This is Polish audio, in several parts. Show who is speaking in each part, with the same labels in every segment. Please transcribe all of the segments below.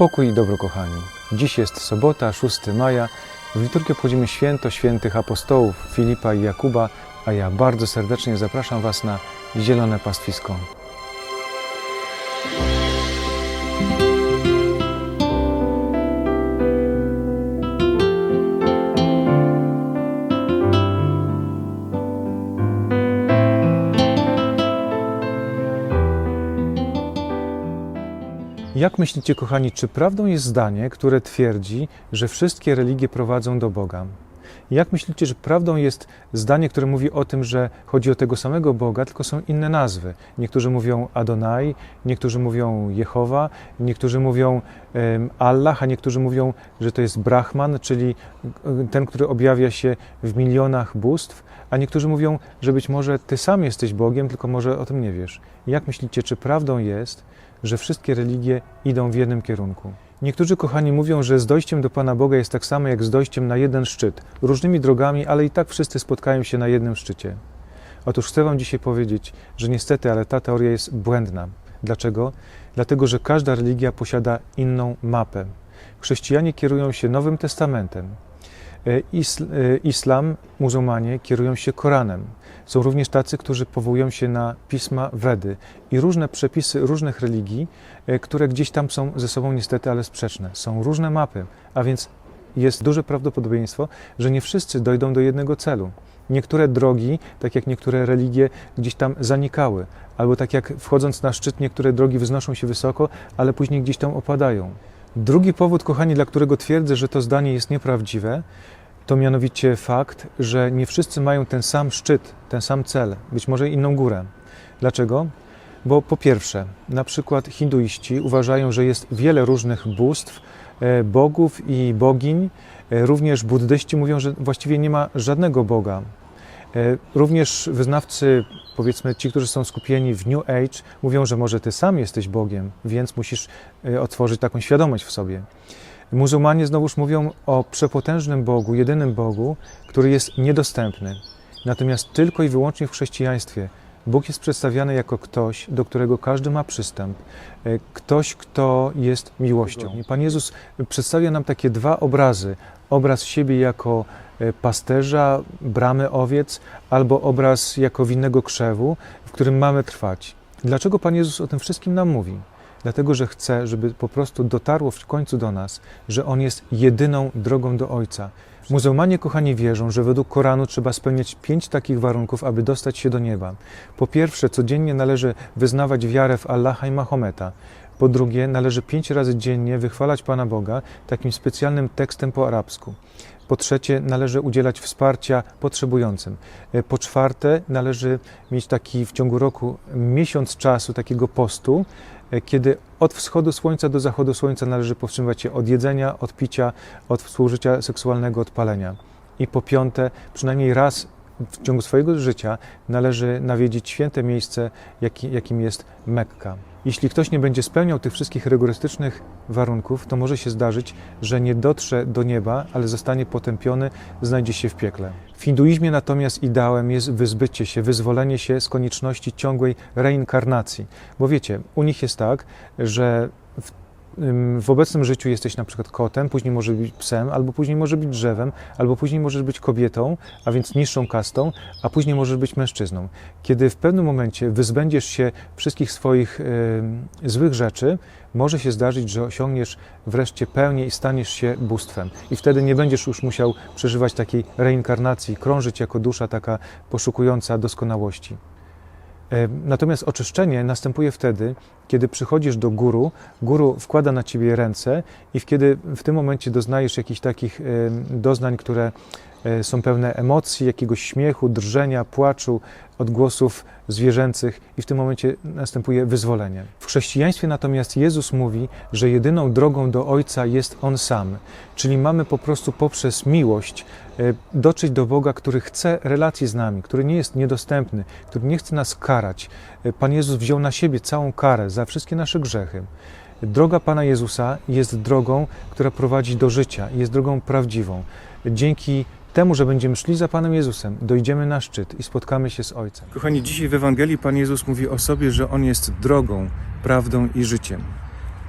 Speaker 1: Pokój i dobro, kochani. Dziś jest sobota, 6 maja. W liturgii obchodzimy święto świętych apostołów Filipa i Jakuba, a ja bardzo serdecznie zapraszam Was na Zielone Pastwisko. Jak myślicie, kochani, czy prawdą jest zdanie, które twierdzi, że wszystkie religie prowadzą do Boga? Jak myślicie, że prawdą jest zdanie, które mówi o tym, że chodzi o tego samego Boga, tylko są inne nazwy? Niektórzy mówią Adonai, niektórzy mówią Jehowa, niektórzy mówią Allah, a niektórzy mówią, że to jest Brahman, czyli e, ten, który objawia się w milionach bóstw, a niektórzy mówią, że być może ty sam jesteś Bogiem, tylko może o tym nie wiesz. Jak myślicie, czy prawdą jest, że wszystkie religie idą w jednym kierunku? Niektórzy kochani mówią, że z dojściem do Pana Boga jest tak samo jak z dojściem na jeden szczyt, różnymi drogami, ale i tak wszyscy spotkają się na jednym szczycie. Otóż chcę Wam dzisiaj powiedzieć, że niestety, ale ta teoria jest błędna. Dlaczego? Dlatego, że każda religia posiada inną mapę. Chrześcijanie kierują się Nowym Testamentem. E, e, Islam, muzułmanie kierują się Koranem. Są również tacy, którzy powołują się na pisma Wedy i różne przepisy różnych religii, e, które gdzieś tam są ze sobą niestety, ale sprzeczne. Są różne mapy, a więc jest duże prawdopodobieństwo, że nie wszyscy dojdą do jednego celu. Niektóre drogi, tak jak niektóre religie, gdzieś tam zanikały, albo tak jak wchodząc na szczyt, niektóre drogi wznoszą się wysoko, ale później gdzieś tam opadają. Drugi powód, kochani, dla którego twierdzę, że to zdanie jest nieprawdziwe, to mianowicie fakt, że nie wszyscy mają ten sam szczyt, ten sam cel, być może inną górę. Dlaczego? Bo po pierwsze, na przykład hinduiści uważają, że jest wiele różnych bóstw, e, bogów i bogiń. E, Również buddyści mówią, że właściwie nie ma żadnego Boga. E, Również wyznawcy, powiedzmy ci, którzy są skupieni w New Age, mówią, że może ty sam jesteś Bogiem, więc musisz e, otworzyć taką świadomość w sobie. Muzułmanie znowuż mówią o przepotężnym Bogu, jedynym Bogu, który jest niedostępny. Natomiast tylko i wyłącznie w chrześcijaństwie Bóg jest przedstawiany jako ktoś, do którego każdy ma przystęp, e, ktoś, kto jest miłością. I Pan Jezus przedstawia nam takie dwa obrazy: obraz siebie jako e, pasterza, bramy owiec, albo obraz jako winnego krzewu, w którym mamy trwać. Dlaczego Pan Jezus o tym wszystkim nam mówi? Dlatego, że chce, żeby po prostu dotarło w końcu do nas, że On jest jedyną drogą do Ojca. Muzułmanie, kochani, wierzą, że według Koranu trzeba spełniać pięć takich warunków, aby dostać się do nieba. Po pierwsze, codziennie należy wyznawać wiarę w Allaha i Mahometa. Po drugie, należy pięć razy dziennie wychwalać Pana Boga takim specjalnym tekstem po arabsku. Po trzecie, należy udzielać wsparcia potrzebującym. Po czwarte, należy mieć taki w ciągu roku miesiąc czasu takiego postu, kiedy od wschodu słońca do zachodu słońca należy powstrzymywać się od jedzenia, od picia, od współżycia seksualnego, od palenia. I po piąte, przynajmniej raz w ciągu swojego życia należy nawiedzić święte miejsce, jaki, jakim jest Mekka. Jeśli ktoś nie będzie spełniał tych wszystkich rygorystycznych warunków, to może się zdarzyć, że nie dotrze do nieba, ale zostanie potępiony, znajdzie się w piekle. W hinduizmie natomiast ideałem jest wyzbycie się, wyzwolenie się z konieczności ciągłej reinkarnacji. Bo wiecie, u nich jest tak, że w, w obecnym życiu jesteś na przykład kotem, później może być psem, albo później może być drzewem, albo później możesz być kobietą, a więc niższą kastą, a później możesz być mężczyzną. Kiedy w pewnym momencie wyzbędziesz się wszystkich swoich ym, złych rzeczy, może się zdarzyć, że osiągniesz wreszcie pełnię i staniesz się bóstwem. I wtedy nie będziesz już musiał przeżywać takiej reinkarnacji, krążyć jako dusza taka poszukująca doskonałości. Natomiast oczyszczenie następuje wtedy, kiedy przychodzisz do guru, guru wkłada na ciebie ręce i kiedy w tym momencie doznajesz jakichś takich doznań, które e, są pełne emocji, jakiegoś śmiechu, drżenia, płaczu, odgłosów zwierzęcych i w tym momencie następuje wyzwolenie. W chrześcijaństwie natomiast Jezus mówi, że jedyną drogą do Ojca jest On sam, czyli mamy po prostu poprzez miłość e, dotrzeć do Boga, który chce relacji z nami, który nie jest niedostępny, który nie chce nas karać. E, Pan Jezus wziął na siebie całą karę za wszystkie nasze grzechy. Droga Pana Jezusa jest drogą, która prowadzi do życia, jest drogą prawdziwą. Dzięki temu, że będziemy szli za Panem Jezusem, dojdziemy na szczyt i spotkamy się z Ojcem. Kochani, dzisiaj w Ewangelii Pan Jezus mówi o sobie, że On jest drogą, prawdą i życiem.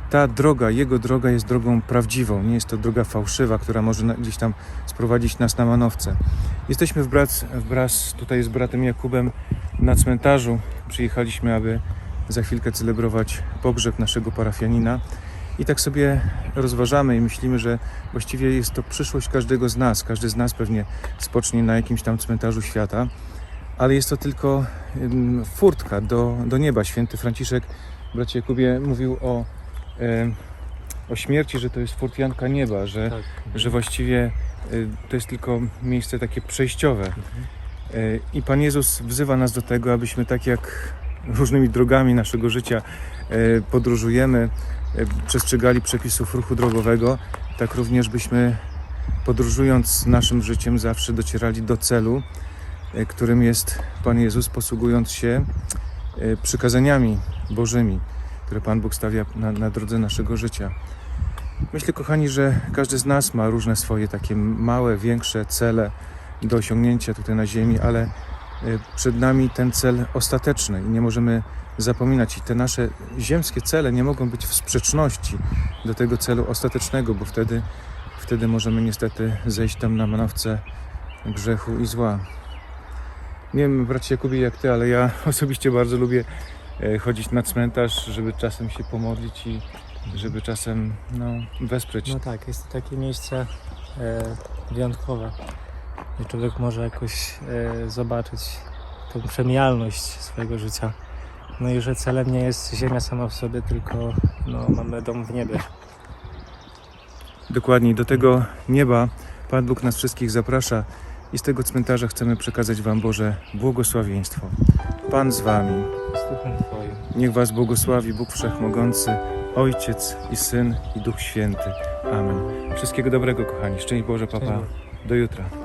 Speaker 1: ta droga, Jego droga jest drogą prawdziwą, nie jest to droga fałszywa, która może gdzieś tam sprowadzić nas na manowce. Jesteśmy wraz, wraz tutaj z bratem Jakubem na cmentarzu. Przyjechaliśmy, aby za chwilkę celebrować pogrzeb naszego parafianina. I tak sobie rozważamy i myślimy, że właściwie jest to przyszłość każdego z nas. Każdy z nas pewnie spocznie na jakimś tam cmentarzu świata, ale jest to tylko furtka do, do nieba. Święty Franciszek, bracie Jakubie, mówił o, o śmierci, że to jest furtjanka nieba, że,
Speaker 2: Tak.
Speaker 1: że właściwie y, to jest tylko miejsce takie przejściowe.
Speaker 2: Mhm.
Speaker 1: Y, I Pan Jezus wzywa nas do tego, abyśmy tak jak różnymi drogami naszego życia y, podróżujemy, y, przestrzegali przepisów ruchu drogowego, tak również byśmy podróżując naszym życiem zawsze docierali do celu, y, którym jest Pan Jezus, posługując się przykazaniami Bożymi, które Pan Bóg stawia na, na drodze naszego życia. Myślę, kochani, że każdy z nas ma różne swoje takie małe, większe cele do osiągnięcia tutaj na Ziemi, ale przed nami ten cel ostateczny i nie możemy zapominać. I te nasze ziemskie cele nie mogą być w sprzeczności do tego celu ostatecznego, bo wtedy, wtedy możemy niestety zejść tam na manowce grzechu i zła. Nie wiem, bracie Jakubie, jak ty, ale ja osobiście bardzo lubię e, chodzić na cmentarz, żeby czasem się pomodlić i żeby czasem no, wesprzeć
Speaker 2: No tak, jest to takie miejsce e, wyjątkowe, gdzie człowiek może jakoś e, zobaczyć tą przemijalność swojego życia. No i że celem nie jest ziemia sama w sobie, tylko no, mamy dom w niebie.
Speaker 1: Dokładnie, do tego nieba Pan Bóg nas wszystkich zaprasza i z tego cmentarza chcemy przekazać Wam Boże błogosławieństwo. Pan z Wami. Niech Was błogosławi Bóg Wszechmogący, Ojciec i Syn i Duch Święty. Amen. Wszystkiego dobrego, kochani. Szczęść Boże, papa. Do jutra.